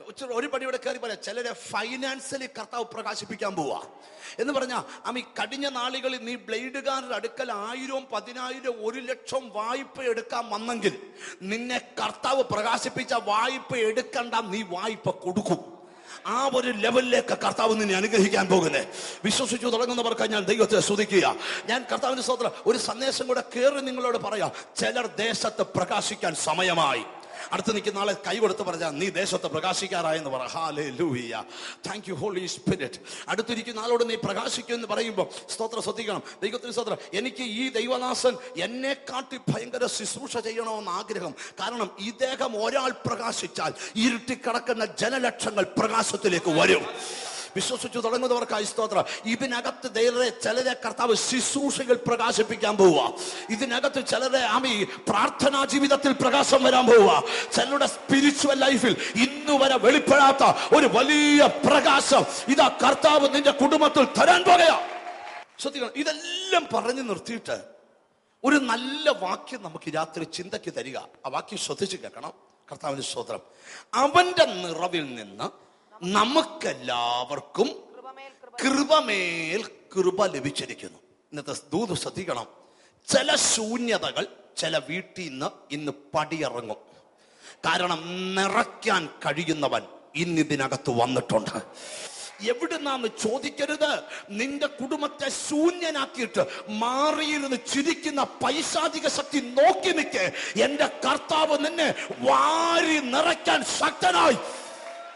ഒരു ഇവിടെ കയറി പറയാം. ചിലരെ ഫൈനാൻഷ്യലി കർത്താവ് പ്രകാശിപ്പിക്കാൻ പോവാ. എന്ന് പറഞ്ഞാൽ അമി കഴിഞ്ഞ നാളുകളിൽ നീ ബ്ലേഡുകാരുടെ അടുക്കൽ ആയിരവും പതിനായിരം ഒരു ലക്ഷം വായ്പ എടുക്കാൻ വന്നെങ്കിൽ നിന്നെ കർത്താവ് പ്രകാശിപ്പിച്ച വായ്പ എടുക്കണ്ട നീ വായ്പ കൊടുക്കും. ആ ഒരു ലെവലിലേക്ക് കർത്താവ് നിന്നെ അനുഗ്രഹിക്കാൻ പോകുന്നേ. വിശ്വസിച്ചു തുടങ്ങുന്നവർക്ക് ഞാൻ ദൈവത്തെ സ്തുതിക്കുക. ഞാൻ കർത്താവിന്റെ സ്വതന്ത്ര ഒരു സന്ദേശം കൂടെ കയറി നിങ്ങളോട് പറയാം. ചിലർ ദേശത്ത് പ്രകാശിക്കാൻ സമയമായി. അടുത്ത് നിൽക്കുന്ന ആളെ കൈ കൊടുത്ത് പറഞ്ഞാൽ നീ ദേശത്ത് പ്രകാശിക്കാറായെന്ന് പറ. ഹാലേ ലൂയ താങ്ക് യു ഹോളി സ്പിരിറ്റ് അടുത്തിരിക്കുന്ന ആളോട് നീ പ്രകാശിക്കും എന്ന് പറയുമ്പോൾ സ്തോത്രം ശ്രദ്ധിക്കണം. ദൈവത്തിന് സ്തോത്രം. എനിക്ക് ഈ ദൈവദാസൻ എന്നെ കാട്ടി ഭയങ്കര ശുശ്രൂഷ ചെയ്യണമെന്ന് ആഗ്രഹം. കാരണം ഇദ്ദേഹം ഒരാൾ പ്രകാശിച്ചാൽ ഇരുട്ടിക്കിടക്കുന്ന ജനലക്ഷങ്ങൾ പ്രകാശത്തിലേക്ക് വരും. വിശ്വസിച്ചു തുടങ്ങുന്നവർക്കായി സ്തോത്രം ഇതിനകത്ത് ദൈവരെ ചിലരെ കർത്താവ് ശുശ്രൂഷകൾ പ്രകാശിപ്പിക്കാൻ പോവുക. ഇതിനകത്ത് ചിലരെ ആമി പ്രാർത്ഥനാ ജീവിതത്തിൽ പ്രകാശം വരാൻ പോവുക. ചിലരുടെ സ്പിരിച്വൽ ലൈഫിൽ ഇന്നു വരെ വെളിപ്പെടാത്ത ഒരു വലിയ പ്രകാശം ഇതാ കർത്താവ് നിന്റെ കുടുംബത്തിൽ തരാൻ പോകുക ശ്രദ്ധിക്കണം ഇതെല്ലാം പറഞ്ഞു നിർത്തിയിട്ട് ഒരു നല്ല വാക്യം നമുക്ക് രാത്രി ചിന്തയ്ക്ക് തരിക. ആ വാക്യം ശ്രദ്ധിച്ച് കേൾക്കണം. കർത്താവിന്റെ സ്തോത്രം. അവന്റെ നിറവിൽ നിന്ന് നമുക്കെല്ലാവർക്കും കൃപമേൽ കൃപ ലഭിച്ചിരിക്കുന്നു. ഇന്നത്തെ ദൂത് ശ്രദ്ധിക്കണം. ചില ശൂന്യതകൾ ചില വീട്ടിൽ നിന്ന് ഇന്ന് പടിയിറങ്ങും. കാരണം നിറയ്ക്കാൻ കഴിയുന്നവൻ ഇന്ന് ഇതിനകത്ത് വന്നിട്ടുണ്ട്. എവിടുന്നാന്ന് ചോദിക്കരുത്. നിന്റെ കുടുംബത്തെ ശൂന്യനാക്കിയിട്ട് മാറിയിരുന്ന് ചിരിക്കുന്ന പൈശാചിക ശക്തി നോക്കി നിൽക്കെ. എന്റെ കർത്താവ് നിന്നെ വാരി നിറയ്ക്കാൻ ശക്തനായി.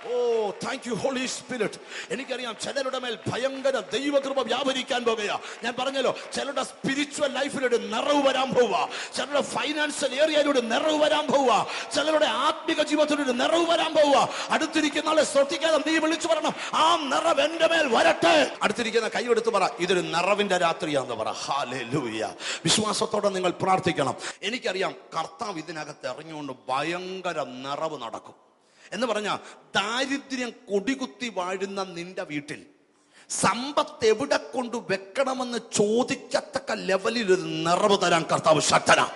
Oh thank you holy spirit എനിക്കറിയാം ചിലരുടെ മേൽ ഭയങ്കര ദൈവകൃപ വ്യാപരിക്കാൻ പോകുക ഞാൻ പറഞ്ഞല്ലോ ചിലരുടെ സ്പിരിച്വൽ ലൈഫിലൊരു നിറവ് വരാൻ പോവുക. ചിലരുടെ ഫൈനാൻഷ്യൽ ഏരിയയിലൂടെ നിറവ് വരാൻ പോവുക. ചിലരുടെ ആത്മിക ജീവിതത്തിലൊരു നിറവ് വരാൻ പോവുക. അടുത്തിരിക്കുന്ന ആളെ ശ്രദ്ധിക്കാതെ നീ വിളിച്ചു പറയണം. ആ നിറവ് എന്റെ മേൽ വരട്ടെ. അടുത്തിരിക്കുന്ന കൈയെടുത്ത് പറ ഇതൊരു നിറവിന്റെ രാത്രിയാന്ന് പറ. ഹാലേ വിശ്വാസത്തോടെ നിങ്ങൾ പ്രാർത്ഥിക്കണം. എനിക്കറിയാം കർത്താവ് ഇതിനകത്ത് ഇറങ്ങിക്കൊണ്ട് ഭയങ്കര നിറവ് നടക്കും. എന്ന് പറഞ്ഞ ദാരിദ്ര്യം കൊടികുത്തി വാഴുന്ന നിന്റെ വീട്ടിൽ. സമ്പത്ത് എവിടെ കൊണ്ട് വെക്കണമെന്ന് ചോദിക്കത്തക്ക ലെവലിൽ ഒരു നിറവ് തരാൻ കർത്താവ് ശക്തനാ.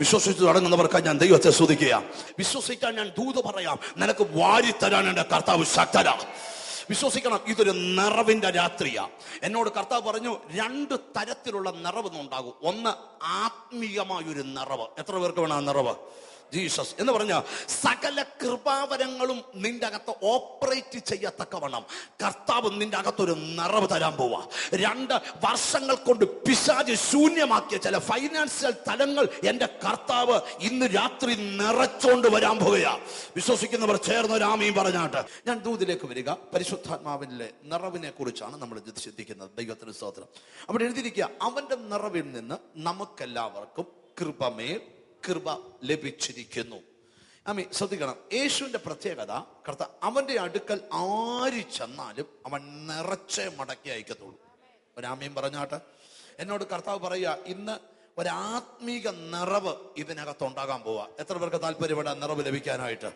വിശ്വസിച്ച് തുടങ്ങുന്നവർക്ക് ഞാൻ ദൈവത്തെ സ്തുതിക്കുക വിശ്വസിക്കാൻ ഞാൻ ദൂത് പറയാം. നിനക്ക് വാരിത്തരാൻ എന്റെ കർത്താവ് ശക്തനാ. വിശ്വസിക്കണം ഇതൊരു നിറവിന്റെ രാത്രിയാ. എന്നോട് കർത്താവ് പറഞ്ഞു രണ്ട് തരത്തിലുള്ള നിറവ് ഉണ്ടാകും ഒന്ന് ആത്മീയമായ ഒരു നിറവ്. എത്ര പേർക്ക് വേണം ആ നിറവ്? ജീസസ് എന്ന് പറഞ്ഞ സകല കൃപാവരങ്ങളും നിന്റെ അകത്ത് ഓപ്പറേറ്റ് ചെയ്യത്തക്കവണ്ണം. കർത്താവ് നിന്റെ അകത്തൊരു നിറവ് തരാൻ പോവാ. രണ്ട് വർഷങ്ങൾ കൊണ്ട് പിശാജ് ശൂന്യമാക്കിയ ചില ഫൈനാൻഷ്യൽ തലങ്ങൾ എന്റെ കർത്താവ് ഇന്ന് രാത്രി നിറച്ചോണ്ട് വരാൻ പോവുകയാ. വിശ്വസിക്കുന്നവർ ചേർന്ന് രാമയും പറഞ്ഞാട്ട്. ഞാൻ ദൂതിലേക്ക് വരിക. പരിശുദ്ധാത്മാവിന്റെ നിറവിനെ കുറിച്ചാണ് നമ്മൾ ചിന്തിക്കുന്നത്. ദൈവത്തിന് സ്തോത്രം. അവിടെ എഴുതിയിരിക്കുക അവന്റെ നിറവിൽ നിന്ന് നമുക്കെല്ലാവർക്കും കൃപമേൽ കൃപ ലഭിച്ചിരിക്കുന്നു. അമ്മി ശ്രദ്ധിക്കണം. യേശുവിന്റെ പ്രത്യേകത കർത്ത അവന്റെ അടുക്കൽ ആര് ചെന്നാലും അവൻ നിറച്ചേ മടക്കി അയക്കത്തുള്ളൂ. ഒരാമയും പറഞ്ഞാട്ടെ. എന്നോട് കർത്താവ് പറയുക ഇന്ന് ഒരാത്മീക നിറവ് ഇതിനകത്ത് ഉണ്ടാകാൻ പോവാ. എത്ര പേർക്ക് താല്പര്യപ്പെടാ നിറവ് ലഭിക്കാനായിട്ട്?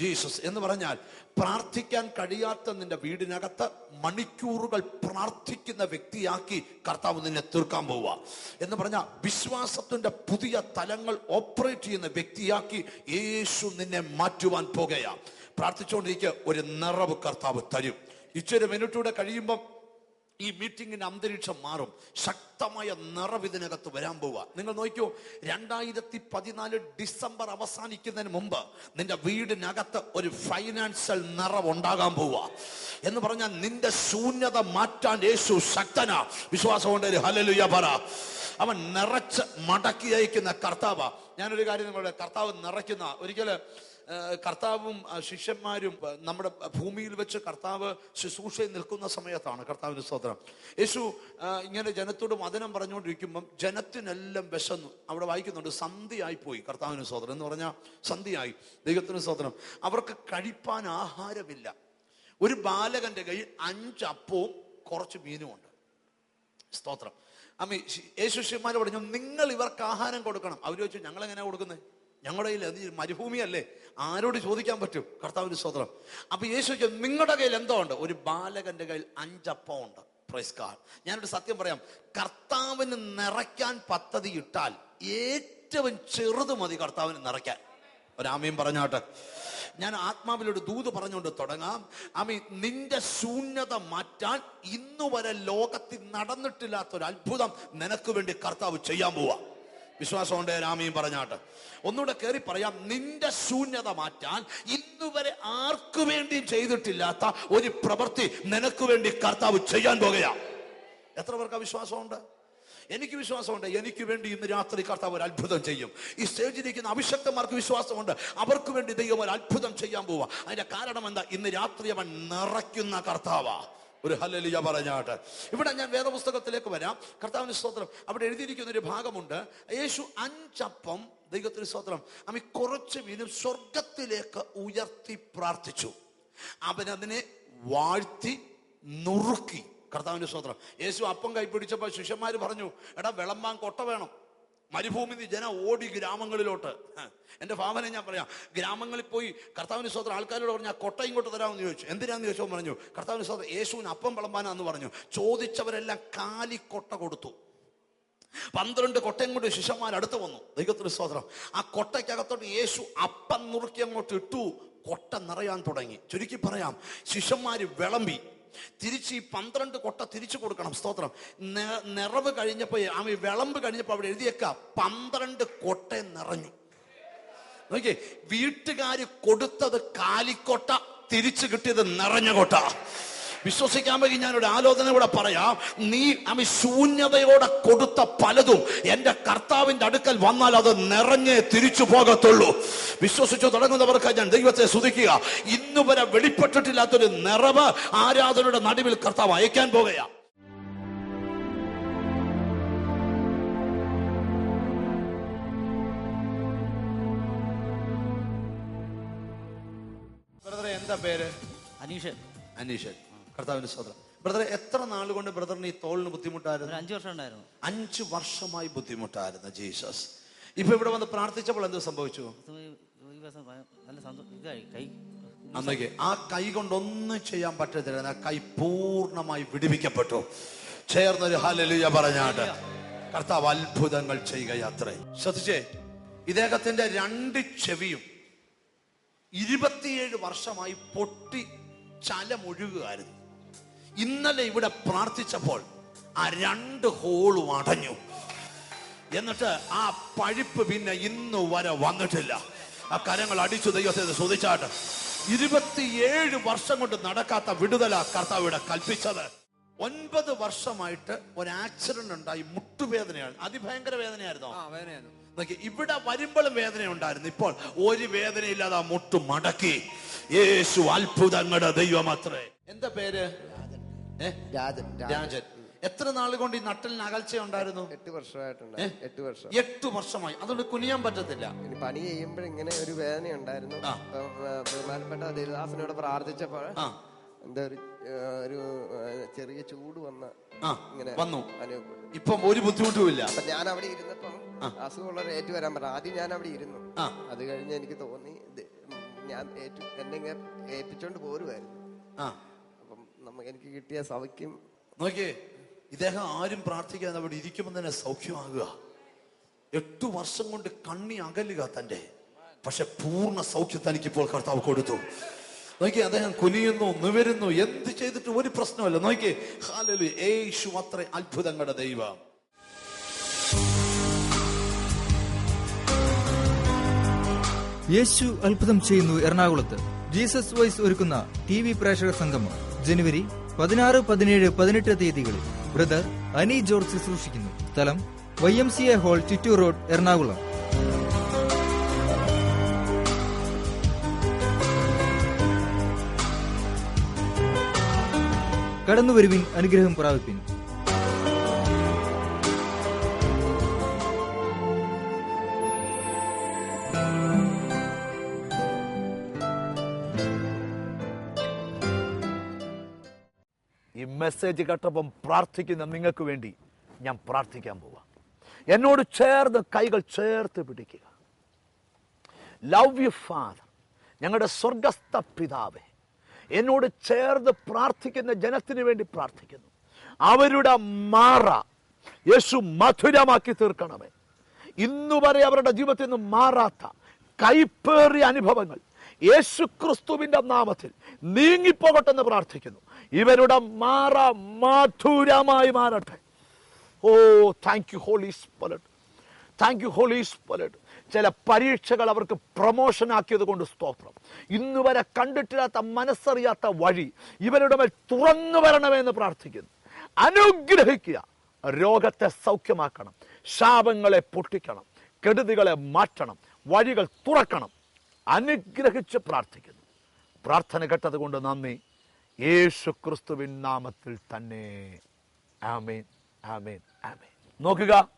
ജീസസ് എന്ന് പറഞ്ഞാൽ പ്രാർത്ഥിക്കാൻ കഴിയാത്ത നിന്റെ വീടിനകത്ത് മണിക്കൂറുകൾ പ്രാർത്ഥിക്കുന്ന വ്യക്തിയാക്കി കർത്താവ് നിന്നെ തീർക്കാൻ പോവുക എന്ന് പറഞ്ഞാൽ വിശ്വാസത്തിന്റെ പുതിയ തലങ്ങൾ ഓപ്പറേറ്റ് ചെയ്യുന്ന വ്യക്തിയാക്കി യേശു നിന്നെ മാറ്റുവാൻ പോകുക പ്രാർത്ഥിച്ചുകൊണ്ടിരിക്കുക ഒരു നിറവ് കർത്താവ് തരും. ഇച്ചിരി മിനിറ്റൂടെ കഴിയുമ്പം ഈ മീറ്റിംഗിന്റെ അന്തരീക്ഷം മാറും. ശക്തമായ നിറവ് ഇതിനകത്ത് വരാൻ പോവുക. നിങ്ങൾ നോക്കിയോ രണ്ടായിരത്തി പതിനാല് ഡിസംബർ അവസാനിക്കുന്നതിന് മുമ്പ് നിന്റെ വീടിനകത്ത് ഒരു ഫൈനാൻഷ്യൽ നിറവ് ഉണ്ടാകാൻ പോവുക. എന്ന് പറഞ്ഞാൽ നിന്റെ ശൂന്യത മാറ്റാൻ യേശു ശക്തനാ. വിശ്വാസം കൊണ്ട് ഒരു ഹല്ലേലൂയ പറ. അവൻ നിറച്ച് മടക്കി അയക്കുന്ന കർത്താവ. ഞാനൊരു കാര്യം നിങ്ങളുടെ കർത്താവ് നിറയ്ക്കുന്ന ഒരിക്കൽ കർത്താവും ശിഷ്യന്മാരും നമ്മുടെ ഭൂമിയിൽ വെച്ച് കർത്താവ് ശുശ്രൂഷയിൽ നിൽക്കുന്ന സമയത്താണ് കർത്താവിന്റെ സ്തോത്രം. യേശു ഇങ്ങനെ ജനത്തോട് വചനം പറഞ്ഞുകൊണ്ടിരിക്കുമ്പം ജനത്തിനെല്ലാം വിശന്നു. അവിടെ വായിക്കുന്നുണ്ട് സന്ധിയായി പോയി കർത്താവിന് സ്തോത്രം. എന്ന് പറഞ്ഞാൽ സന്ധിയായി ദൈവത്തിന് സ്തോത്രം. അവർക്ക് കഴിപ്പാൻ ആഹാരമില്ല. ഒരു ബാലകന്റെ കയ്യിൽ അഞ്ച് അപ്പവും കുറച്ച് മീനുമുണ്ട് സ്തോത്രം. അമ്മ യേശു ശിഷ്യന്മാർ പറഞ്ഞു നിങ്ങൾ ഇവർക്ക് ആഹാരം കൊടുക്കണം. അവർ ചോദിച്ചു ഞങ്ങൾ എങ്ങനെയാണ് കൊടുക്കുന്നത് ഞങ്ങളുടെ കയ്യിൽ അത് മരുഭൂമിയല്ലേ? ആരോട് ചോദിക്കാൻ പറ്റും? കർത്താവിന്റെ സ്വതന്ത്രം അപ്പൊ യേശു നിങ്ങളുടെ കയ്യിൽ എന്തോ ഉണ്ട്? ഒരു ബാലകന്റെ കയ്യിൽ അഞ്ചപ്പം ഉണ്ട്. പ്രൈസ് ഞാനൊരു സത്യം പറയാം. കർത്താവിന് നിറയ്ക്കാൻ പദ്ധതി ഇട്ടാൽ ഏറ്റവും ചെറുത് മതി കർത്താവിന് നിറയ്ക്കാൻ. ഒരാമയും പറഞ്ഞാട്ടെ. ഞാൻ ആത്മാവിലൊരു ദൂത് പറഞ്ഞുകൊണ്ട് തുടങ്ങാം. ആമി നിന്റെ ശൂന്യത മാറ്റാൻ ഇന്നുവരെ ലോകത്തിൽ നടന്നിട്ടില്ലാത്ത ഒരു അത്ഭുതം നിനക്ക് വേണ്ടി കർത്താവ് ചെയ്യാൻ പോവാ. വിശ്വാസമുണ്ട് രാമയും പറഞ്ഞാട്ട്. ഒന്നുകൂടെ കയറി പറയാം നിന്റെ ശൂന്യത മാറ്റാൻ ഇന്നുവരെ ആർക്കു വേണ്ടിയും ചെയ്തിട്ടില്ലാത്ത ഒരു പ്രവൃത്തി നിനക്ക് വേണ്ടി കർത്താവ് ചെയ്യാൻ പോകുകയാ. എത്ര പേർക്ക് വിശ്വാസമുണ്ട്? എനിക്ക് വിശ്വാസമുണ്ട് എനിക്ക് വേണ്ടി ഇന്ന് രാത്രി കർത്താവ് ഒരു അത്ഭുതം ചെയ്യും. ഈ സ്റ്റേജിലിരിക്കുന്ന അഭിഷക്തന്മാർക്ക് വിശ്വാസമുണ്ട് അവർക്ക് വേണ്ടി ദൈവം ഒരു അത്ഭുതം ചെയ്യാൻ പോവാ. അതിന്റെ കാരണം എന്താ? ഇന്ന് രാത്രി അവൻ നിറയ്ക്കുന്ന കർത്താവാ. ഒരു ഹലലിയ പറഞ്ഞാട്ട്. ഇവിടെ ഞാൻ വേദപുസ്തകത്തിലേക്ക് വരാം. കർത്താവിന് സ്തോത്രം. അവിടെ എഴുതിയിരിക്കുന്ന ഒരു ഭാഗമുണ്ട്. യേശു അഞ്ചപ്പം ദൈവത്തിന് സ്തോത്രം. അമ്മ കുറച്ച് വീണ്ടും സ്വർഗത്തിലേക്ക് ഉയർത്തി പ്രാർത്ഥിച്ചു. അവനതിനെ വാഴ്ത്തി നുറുക്കി. കർത്താവിന്റെ സ്തോത്രം. യേശു അപ്പം കൈപ്പിടിച്ചപ്പോൾ ശിഷ്യന്മാർ പറഞ്ഞു എടാ വിളമ്പാൻ കൊട്ട വേണം. മരുഭൂമി ജനം ഓടി ഗ്രാമങ്ങളിലോട്ട്. എന്റെ ഭാവന ഞാൻ പറയാം ഗ്രാമങ്ങളിൽ പോയി കർത്താവിന് സ്വന്തം ആൾക്കാരോട് പറഞ്ഞു ആ കൊട്ട ഇങ്ങോട്ട് തരാമെന്ന് ചോദിച്ചു. എന്തിനാന്ന്? ചോദിച്ചോ പറഞ്ഞു കർത്താവിന് സ്വന്തം യേശുവിന് അപ്പം വിളമ്പാനാന്ന് പറഞ്ഞു. ചോദിച്ചവരെല്ലാം കൊട്ട കൊടുത്തു. പന്ത്രണ്ട് കൊട്ടയും കൊണ്ട് ശിഷ്യന്മാർ അടുത്ത് വന്നു. ദൈവത്തിന് സ്വത്രം. ആ കൊട്ടയ്ക്കകത്തോട്ട് യേശു അപ്പം നുറുക്കി അങ്ങോട്ട് ഇട്ടു. കൊട്ട നിറയാൻ തുടങ്ങി. ചുരുക്കി പറയാം ശിഷ്യന്മാര് വിളമ്പി. തിരിച്ച് ഈ പന്ത്രണ്ട് കൊട്ട തിരിച്ചു കൊടുക്കണം സ്തോത്രം. നിറവ് കഴിഞ്ഞപ്പോ ആ ഈ വിളമ്പ് കഴിഞ്ഞപ്പോ അവിടെ എഴുതിയേക്ക പന്ത്രണ്ട് കൊട്ട നിറഞ്ഞു. നോക്കിയേ വീട്ടുകാർ കൊടുത്തത് കാലിക്കൊട്ട തിരിച്ചു കിട്ടിയത് നിറഞ്ഞ കൊട്ട. വിശ്വസിക്കാമെങ്കിൽ ഞാനൊരു ആലോചന കൂടെ പറയാം. നീ അമി ശൂന്യതയോടെ കൊടുത്ത പലതും എന്റെ കർത്താവിന്റെ അടുക്കൽ വന്നാൽ അത് നിറഞ്ഞേ തിരിച്ചു പോകത്തുള്ളൂ. വിശ്വസിച്ചു തുടങ്ങുന്നവർക്ക് ഞാൻ ദൈവത്തെ സ്തുതിക്കുക. ഇന്നു വരെ വെളിപ്പെട്ടിട്ടില്ലാത്തൊരു നിറവ് ആരാധനയുടെ നടുവിൽ കർത്താവ് അയക്കാൻ പോകുകയാ എന്താ പേര്? അനീഷൻ. അനീഷൻ. കർത്താവിന്റെ സ്വതന്ത്രം ബ്രദറെ എത്ര നാൾ കൊണ്ട് ബ്രദറിന് ഈ തോളിന് ബുദ്ധിമുട്ടായിരുന്നു? അഞ്ചു വർഷം ഉണ്ടായിരുന്നു. അഞ്ച് വർഷമായി ബുദ്ധിമുട്ടായിരുന്നു ജീസസ്. ഇപ്പൊ ഇവിടെ വന്ന് പ്രാർത്ഥിച്ചപ്പോൾ എന്ത് സംഭവിച്ചു? അന്നേക്ക് ആ കൈ കൊണ്ടൊന്നും ചെയ്യാൻ പറ്റത്തില്ല. ആ കൈ പൂർണമായി വിടിവിക്കപ്പെട്ടു. ചേർന്നൊരു ഹലലുയ പറഞ്ഞാട്ട്. കർത്താവ് അത്ഭുതങ്ങൾ ചെയ്യുക യാത്രേ ശ്രദ്ധിച്ചേ. ഇദ്ദേഹത്തിന്റെ രണ്ട് ചെവിയും ഇരുപത്തിയേഴ് വർഷമായി പൊട്ടി ചലമൊഴുകുകയായിരുന്നു. ഇന്നലെ ഇവിടെ പ്രാർത്ഥിച്ചപ്പോൾ ആ രണ്ട് ഹോളും അടഞ്ഞു. എന്നിട്ട് ആ പഴിപ്പ് പിന്നെ ഇന്ന് വരെ വന്നിട്ടില്ല. ആ കരങ്ങൾ അടിച്ചു ദൈവത്തെ ശ്രദ്ധിച്ചാട്ട്. ഇരുപത്തിയേഴ് വർഷം കൊണ്ട് നടക്കാത്ത വിടുതല കർത്താവ് ഇവിടെ കൽപ്പിച്ചത്. ഒൻപത് വർഷമായിട്ട് ഒരു ആക്സിഡന്റ് ഉണ്ടായി മുട്ടുവേദനയാണ്. അതിഭയങ്കര വേദനയായിരുന്നോ? നോക്കി ഇവിടെ വരുമ്പോഴും വേദന ഉണ്ടായിരുന്നു ഇപ്പോൾ ഒരു വേദനയില്ലാതെ ആ മുട്ട് മടക്കി. യേശു അത്ഭുതങ്ങളുടെ ദൈവമത്രേ. എന്താ പേര്? രാജൻ രാജൻ. എത്ര നാൾ കൊണ്ട് ഈ നട്ടലിന് അകൽച്ച ഉണ്ടായിരുന്നു? എട്ട് വർഷമായിട്ടുണ്ട്? എട്ട് വർഷം. എട്ട് വർഷമായി. അതുകൊണ്ട് കുനിയാൻ പറ്റത്തില്ല. പണി ചെയ്യുമ്പോൾ ഇങ്ങനെ ഒരു വേദന ഉണ്ടായിരുന്നു. ബഹുമാനപ്പെട്ട ദേവദാസനോട് പ്രാർത്ഥിച്ചപ്പോൾ എന്താ ഒരു ഒരു ചെറിയ ചൂട് വന്ന ഇങ്ങനെ വന്നു. അനുഭവപ്പെട്ടു. ഇപ്പം ഒരു ബുദ്ധിമുട്ടുമില്ല അപ്പൊ ഞാൻ അവിടെ ഇരുന്നപ്പം അസുഖമുള്ളവർ ഏറ്റു വരാൻ പറഞ്ഞു. ആദ്യം ഞാൻ അവിടെ ഇരുന്നു. ആ. അത് കഴിഞ്ഞ് എനിക്ക് തോന്നി ഞാൻ ഏറ്റു എന്നെ ഇങ്ങനെ ഏൽപ്പിച്ചോണ്ട് പോരുമായിരുന്നു നമുക്ക് എനിക്ക് കിട്ടിയ സൗഖ്യം. നോക്കിയേ ഇദ്ദേഹം ആരും പ്രാർത്ഥിക്കാതെ അവിടെ ഇരിക്കുമ്പോൾ തന്നെ സൗഖ്യമാകുക. എട്ടു വർഷം കൊണ്ട് കണ്ണി അകലുക തന്റെ പക്ഷെ പൂർണ സൗഖ്യം തനിക്കിപ്പോൾ കർത്താവ് കൊടുത്തു. നോക്കി അദ്ദേഹം കുനിയുന്നു നിവരുന്നു. എന്ത് ചെയ്തിട്ട് ഒരു പ്രശ്നമല്ല നോക്കി ഹാലലു യേശു അത്ര അത്ഭുതങ്ങളുടെ ദൈവം. യേശു അത്ഭുതം ചെയ്യുന്നു എറണാകുളത്ത്. ജീസസ് വോയിസ് ഒരുക്കുന്ന ടി വി പ്രേക്ഷക സംഗമം. ജനുവരി പതിനാറ് പതിനേഴ് പതിനെട്ട് തീയതികളിൽ ബ്രദർ അനി ജോർജ് ശുശ്രൂഷിക്കുന്നു സ്ഥലം Y M C A hall Chittoor road Ernakulam. കടന്നുവരുവിൻ അനുഗ്രഹം പ്രാപിപ്പിൻ. മെസ്സേജ് കേട്ടപ്പം പ്രാർത്ഥിക്കുന്ന നിങ്ങൾക്ക് വേണ്ടി ഞാൻ പ്രാർത്ഥിക്കാൻ പോവാം. എന്നോട് ചേർന്ന് കൈകൾ ചേർത്ത് പിടിക്കുക. ലവ് യു ഫാദർ ഞങ്ങളുടെ സ്വർഗസ്ഥ പിതാവേ എന്നോട് ചേർന്ന് പ്രാർത്ഥിക്കുന്ന ജനത്തിന് വേണ്ടി പ്രാർത്ഥിക്കുന്നു. അവരുടെ മാറ യേശു മധുരമാക്കി തീർക്കണമേ. ഇന്നു വരെ അവരുടെ ജീവിതത്തിൽ നിന്ന് മാറാത്ത കൈപ്പേറിയ അനുഭവങ്ങൾ യേശു ക്രിസ്തുവിന്റെ നാമത്തിൽ നീങ്ങിപ്പോകട്ടെന്ന് പ്രാർത്ഥിക്കുന്നു. ഇവരുടെ മാറ മാധുരമായി മാറട്ടെ. ഓ thank you holy spirit thank you holy spirit ചില പരീക്ഷകൾ അവർക്ക് പ്രൊമോഷൻ ആക്കിയത് കൊണ്ട് സ്തോത്രം. ഇന്ന് വരെ കണ്ടിട്ടില്ലാത്ത മനസ്സറിയാത്ത വഴി ഇവരുടെ മേൽ തുറന്നു വരണമെന്ന് പ്രാർത്ഥിക്കുന്നു. അനുഗ്രഹിക്കുക. രോഗത്തെ സൗഖ്യമാക്കണം. ശാപങ്ങളെ പൊട്ടിക്കണം. കെടുതികളെ മാറ്റണം. വഴികൾ തുറക്കണം. അനുഗ്രഹിച്ച് പ്രാർത്ഥിക്കുന്നു. പ്രാർത്ഥന കേട്ടത് കൊണ്ട് നന്ദി. യേശു ക്രിസ്തുവിൻ നാമത്തിൽ തന്നെ. ആമേൻ ആമേൻ ആമേൻ. നോക്കുക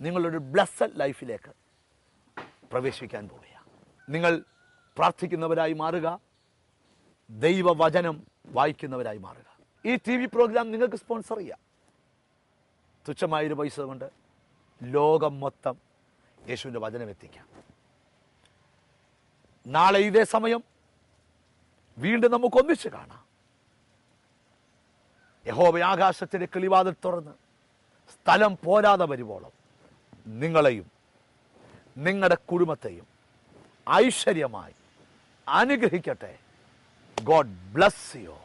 നിങ്ങളൊരു ബ്ലസ്സഡ് ലൈഫിലേക്ക് പ്രവേശിക്കാൻ പോവുകയാണ്. നിങ്ങൾ പ്രാർത്ഥിക്കുന്നവരായി മാറുക ദൈവവചനം വായിക്കുന്നവരായി മാറുക. ഈ ടി വി പ്രോഗ്രാം നിങ്ങൾക്ക് സ്പോൺസർ ചെയ്യാം. തുച്ഛമായൊരു പൈസ കൊണ്ട് ലോകം മൊത്തം യേശുവിന്റെ വചനം എത്തിക്കാം. നാളെ ഇതേ സമയം വീണ്ടും നമുക്ക് ഒന്നിച്ച് കാണാം. യഹോബ ആകാശത്തിന്റെ കിളിവാതിൽ തുറന്ന് സ്ഥലം പോരാതെ വരുവോളം നിങ്ങളെയും നിങ്ങളുടെ കുടുംബത്തെയും ഐശ്വര്യമായി അനുഗ്രഹിക്കട്ടെ. God bless you.